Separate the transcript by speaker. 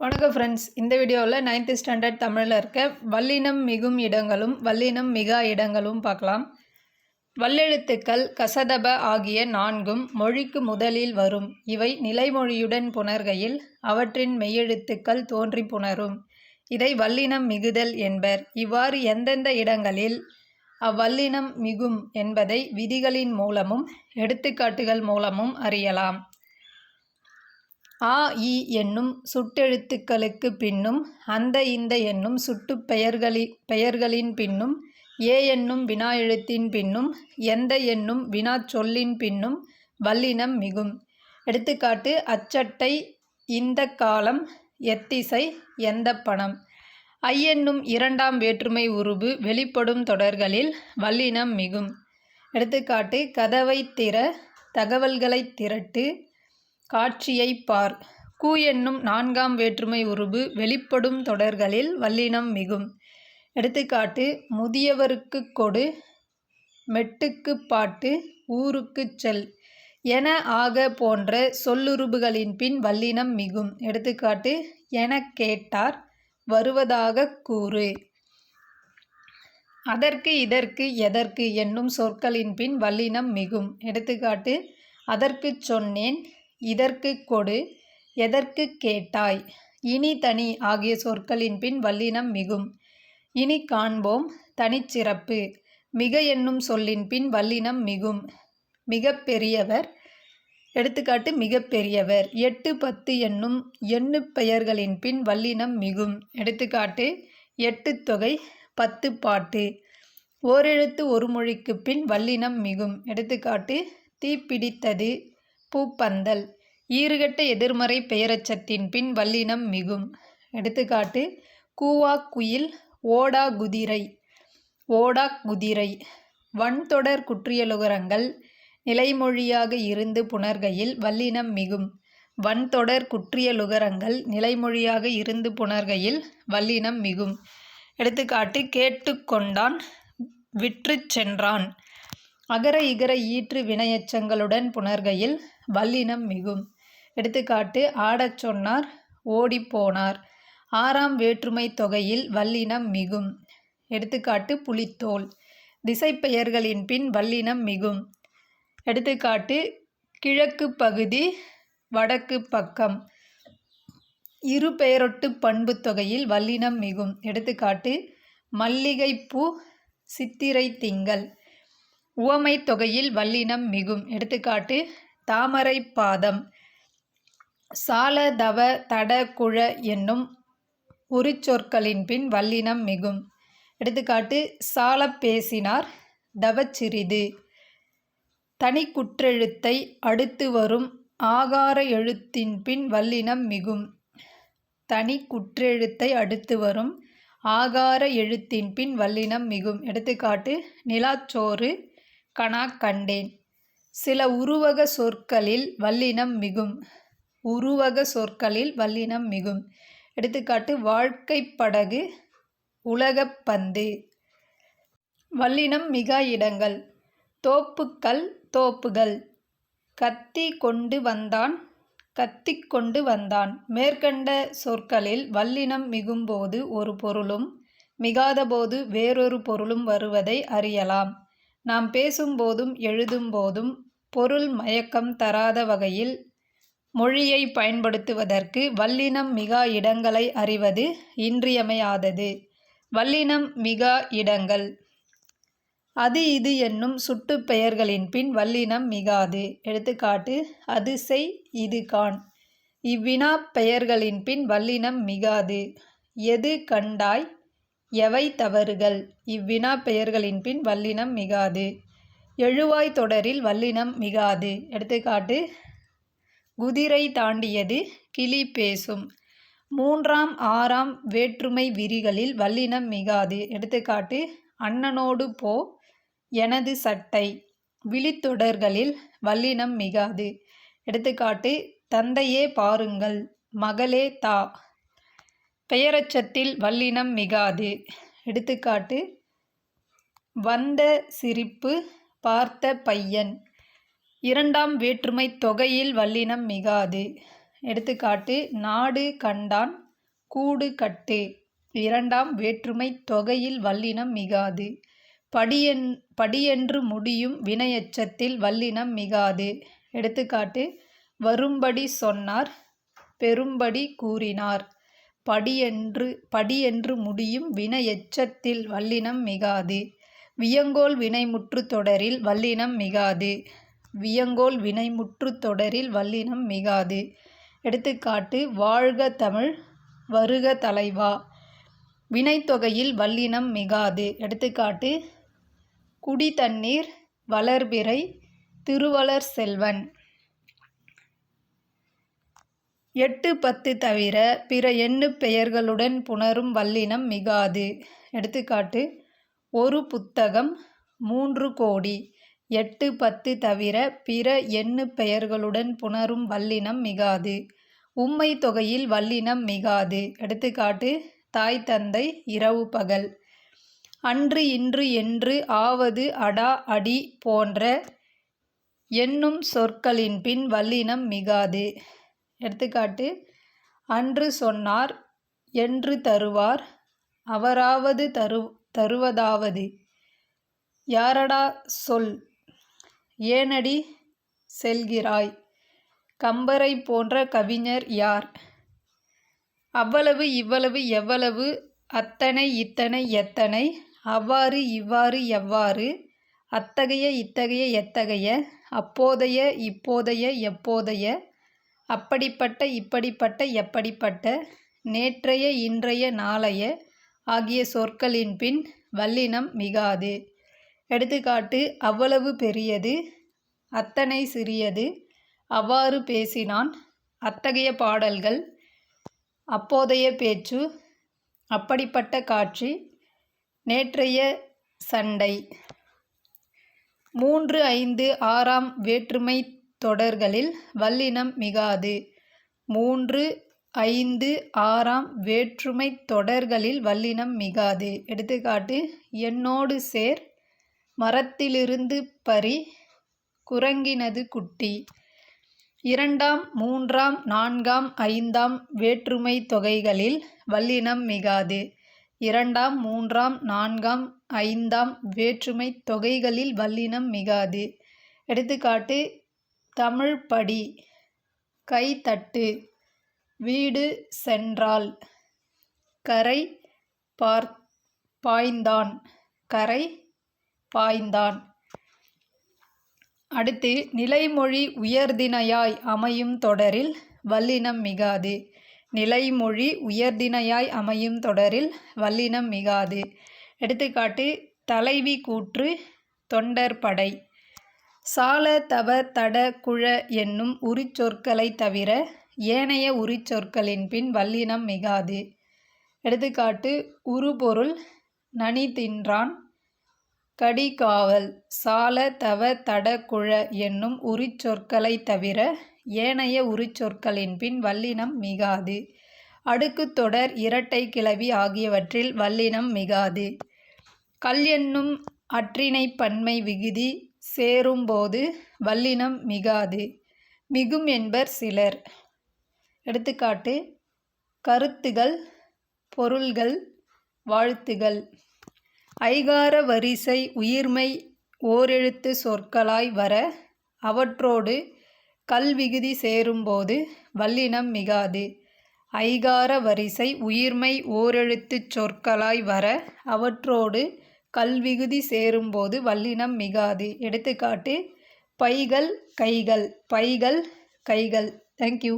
Speaker 1: வணக்கம் ஃப்ரெண்ட்ஸ் இந்த வீடியோவில் நைன்த்து ஸ்டாண்டர்ட் தமிழில் இருக்க வல்லினம் மிகும் இடங்களும் வல்லினம் மிகா இடங்களும் பார்க்கலாம். வல்லெழுத்துக்கள் கசதப ஆகிய நான்கும் மொழிக்கு முதலில் வரும். இவை நிலைமொழியுடன் புணர்கையில் அவற்றின் மெய்யெழுத்துக்கள் தோன்றி புணரும். இதை வல்லினம் மிகுதல் என்பர். இவ்வாறு எந்தெந்த இடங்களில் அவ்வல்லினம் மிகும் என்பதை விதிகளின் மூலமும் எடுத்துக்காட்டுகள் மூலமும் அறியலாம். ஆ இ என்னும் சுட்டெழுத்துக்களுக்கு பின்னும் அந்த இந்த என்னும் சுட்டுப் பெயர்களி பெயர்களின் பின்னும் ஏ என்னும் வினா எழுத்தின் பின்னும் எந்த என்னும் வினா சொல்லின் பின்னும் வல்லினம் மிகும். எடுத்துக்காட்டு அச்சட்டை இந்த காலம் எத்திசை எந்த பணம். ஐ என்னும் இரண்டாம் வேற்றுமை உருபு வெளிப்படும் தொடர்களில் வல்லினம் மிகும். எடுத்துக்காட்டு கதவை திற தகவல்களை திரட்டு காட்சியை பார். கூ என்னும் நான்காம் வேற்றுமை உருபு வெளிப்படும் தொடர்களில் வல்லினம் மிகும். எடுத்துக்காட்டு முதியவருக்கு கொடு மெட்டுக்கு பாட்டு ஊருக்கு செல் என ஆக போன்ற சொல்லுருபுகளின் பின் வல்லினம் மிகும். எடுத்துக்காட்டு என கேட்டார் வருவதாக கூறு. அதற்கு இதற்கு எதற்கு என்னும் சொற்களின் பின் வல்லினம் மிகும். எடுத்துக்காட்டு அதற்கு சொன்னேன் இதற்கு கொடு எதற்கு கேட்டாய்? இனி தனி ஆகிய சொற்களின் பின் வல்லினம் மிகும். இனி காண்போம் தனிச்சிறப்பு மிக என்னும் சொல்லின் பின் வல்லினம் மிகும். மிக பெரியவர் எடுத்துக்காட்டு மிக பெரியவர். எட்டு பத்து என்னும் எண்ணு பெயர்களின் பின் வல்லினம் மிகும். எடுத்துக்காட்டு எட்டு தொகை பத்து பாட்டு. ஓரெழுத்து ஒரு மொழிக்கு பின் வல்லினம் மிகும். எடுத்துக்காட்டு தீப்பிடித்தது. பூப்பந்தல். ஈறுகட்ட எதிர்மறை பெயரச்சத்தின் பின் வல்லினம் மிகும். எடுத்துக்காட்டு கூவா குயில் ஓடா குதிரை ஓடா குதிரை. வன்தொடர் குற்றியலுகரங்கள் நிலைமொழியாக இருந்து புணர்கையில் வல்லினம் மிகும். வன்தொடர் குற்றியலுகரங்கள் நிலைமொழியாக இருந்து புணர்கையில் வல்லினம் மிகும். எடுத்துக்காட்டு கேட்டுக்கொண்டான் விற்றுச் சென்றான். அகர இகர ஈற்று வினையச்சங்களுடன் புணர்கையில் வல்லினம் மிகும். எடுத்துக்காட்டு ஆடச் சொன்னார் ஓடிப்போனார் ஆறாம் வேற்றுமை தொகையில் வல்லினம் மிகும். எடுத்துக்காட்டு புலித்தோல். திசைப்பெயர்களின் பின் வல்லினம் மிகும். எடுத்துக்காட்டு கிழக்கு பகுதி வடக்கு பக்கம். இரு பெயரொட்டு பண்பு தொகையில் வல்லினம் மிகும். எடுத்துக்காட்டு மல்லிகைப்பூ சித்திரை திங்கள். உவமை தொகையில் வல்லினம் மிகும். எடுத்துக்காட்டு தாமரை பாதம். சால தவ தட குழ என்னும் உரிச்சொற்களின் பின் வல்லினம் மிகும். எடுத்துக்காட்டு சால பேசினார் தவச்சிறிது தனி குற்றெழுத்தை அடுத்து வரும் ஆகார எழுத்தின் பின் வல்லினம் மிகும். தனி குற்றெழுத்தை அடுத்து வரும் ஆகார எழுத்தின் பின் வல்லினம் மிகும். எடுத்துக்காட்டு நிலாச்சோறு கணா கண்டேன். சில உருவக சொற்களில் வல்லினம் மிகும். உருவக சொற்களில் வல்லினம் மிகும். எடுத்துக்காட்டு வாழ்க்கை படகு உலகப்பந்து வல்லினம் மிகா இடங்கள். தோப்புக்கள் தோப்புகள். கத்தி கொண்டு வந்தான் கத்தி கொண்டு வந்தான். மேற்கண்ட சொற்களில் வல்லினம் மிகும்போது ஒரு பொருளும் மிகாதபோது வேறொரு பொருளும் வருவதை அறியலாம். நாம் பேசும்போதும் எழுதும்போதும் பொருள் மயக்கம் தராத வகையில் மொழியை பயன்படுத்துவதற்கு வல்லினம் மிகா இடங்களை அறிவது இன்றியமையாதது. வல்லினம் மிகா இடங்கள். அது இது என்னும் சுட்டு பெயர்களின் பின் வல்லினம் மிகாது. எடுத்துக்காட்டு அது செய் இது கான். இவ்வினா பெயர்களின் பின் வல்லினம் மிகாது. எது கண்டாய் எவை தவறுகள்? இவ்வினா பெயர்களின் பின் வல்லினம் மிகாது. எழுவாய் தொடரில் வல்லினம் மிகாது. எடுத்துக்காட்டு குதிரை தாண்டியது கிளி பேசும். மூன்றாம் ஆறாம் வேற்றுமை விரிகளில் வல்லினம் மிகாது. எடுத்துக்காட்டு அண்ணனோடு போ எனது சட்டை. விழித்தொடர்களில் வல்லினம் மிகாது. எடுத்துக்காட்டு தந்தையே பாருங்கள் மகளே தா. பெயரச்சத்தில் வல்லினம் மிகாது. எடுத்துக்காட்டு வந்த சிரிப்பு பார்த்த பையன். இரண்டாம் வேற்றுமை தொகையில் வல்லினம் மிகாது. எடுத்துக்காட்டு நாடு கண்டான் கூடு கட்டு. இரண்டாம் வேற்றுமை தொகையில் வல்லினம் மிகாது. படியென் படியென்று முடியும் வினையச்சத்தில் வல்லினம் மிகாது. எடுத்துக்காட்டு வரும்படி சொன்னார் பெரும்படி கூறினார். படியென்று படியென்று முடியும் வினையெச்சத்தில் வல்லினம் மிகாது. வியங்கோல் வினைமுற்று தொடரில் வல்லினம் மிகாது. வியங்கோல் வினைமுற்று தொடரில் வல்லினம் மிகாது. எடுத்துக்காட்டு வாழ்க தமிழ் வருக தலைவா. வினைத்தொகையில் வல்லினம் மிகாது. எடுத்துக்காட்டு குடி தண்ணீர் வளர்பிறை திருவளர் செல்வன். எட்டு பத்து தவிர பிற எண்ணு பெயர்களுடன் புணரும் வல்லினம் மிகாது. எடுத்துக்காட்டு ஒரு புத்தகம் மூன்று கோடி எட்டு பத்து தவிர பிற எண்ணு பெயர்களுடன் புணரும் வல்லினம் மிகாது. உம்மை தொகையில் வல்லினம் மிகாது. எடுத்துக்காட்டு தாய் தந்தை இரவு பகல். அன்று இன்று என்று ஆவது அடா அடி போன்ற என்னும் சொற்களின் பின் வல்லினம் மிகாது. எடுத்துக்காட்டு அன்று சொன்னார் என்று தருவார் அவராவது தரு தருவதாவது. யாரடா சொல் ஏனடி செல்கிறாய் கம்பரை போன்ற கவிஞர் யார்? அவ்வளவு இவ்வளவு எவ்வளவு அத்தனை இத்தனை எத்தனை அவ்வாறு இவ்வாறு எவ்வாறு அத்தகைய இத்தகைய எத்தகைய அப்போதைய இப்போதைய எப்போதைய அப்படிப்பட்ட இப்படிப்பட்ட எப்படிப்பட்ட நேற்றைய இன்றைய நாளைய ஆகிய சொற்களின் பின் வல்லினம் மிகாது. எடுத்துக்காட்டு அவ்வளவு பெரியது அத்தனை சிறியது அவ்வாறு பேசினான் அத்தகைய பாடல்கள். அப்போதைய பேச்சு அப்படிப்பட்ட காட்சி நேற்றைய சண்டை. மூன்று ஐந்து ஆறாம் வேற்றுமை தொடர்களில் வல்லினம் மிகாது. மூன்று ஐந்து ஆறாம் வேற்றுமை தொடர்களில் வல்லினம் மிகாது. எடுத்துக்காட்டு என்னோடு சேர் மரத்திலிருந்து பறி குரங்கினது குட்டி. இரண்டாம் மூன்றாம் நான்காம் ஐந்தாம் வேற்றுமை தொகைகளில் வல்லினம் மிகாது. இரண்டாம் மூன்றாம் நான்காம் ஐந்தாம் வேற்றுமை தொகைகளில் வல்லினம் மிகாது. எடுத்துக்காட்டு தமிழ் படி. கைதட்டு. வீடு சென்றால் கரை பார் பாய்ந்தான். கரை பாய்ந்தான். அடுத்து நிலைமொழி உயர்தினையாய் அமையும் தொடரில் வல்லினம் மிகாது. நிலைமொழி உயர்தினையாய் அமையும் தொடரில் வல்லினம் மிகாது எடுத்துக்காட்டு தலைவி கூற்று தொண்டர் படை. சால தவ தட குழ என்னும் உரிச்சொற்களை தவிர ஏனைய உரிச்சொற்களின் பின் வல்லினம் மிகாது. எடுத்துக்காட்டு உருபொருள் நனி தின்றான் கடிகாவல் சால தவ தட குழ என்னும் உரிச்சொற்களை தவிர ஏனைய உரிச்சொற்களின் பின் வல்லினம் மிகாது. அடுக்குத்தொடர் இரட்டை கிளவி ஆகியவற்றில் வல்லினம் மிகாது. கல் என்னும் அற்றினை பன்மை விகுதி சேரும்போது வல்லினம் மிகாது மிகும் என்பர் சிலர். எடுத்துக்காட்டு கருத்துகள் பொருள்கள் வாழ்த்துகள். ஐகார வரிசை உயிர்மை ஓரெழுத்து சொற்களாய் வர அவற்றோடு கல்விகுதி சேரும்போது வல்லினம் மிகாது. ஐகார வரிசை உயிர்மை ஓரெழுத்துச் சொற்களாய் வர அவற்றோடு கல்விகுதி சேரும்போது வல்லினம் மிகாது. எடுத்துக்காட்டு பைகள் கைகள் பைகள் கைகள். தேங்க்யூ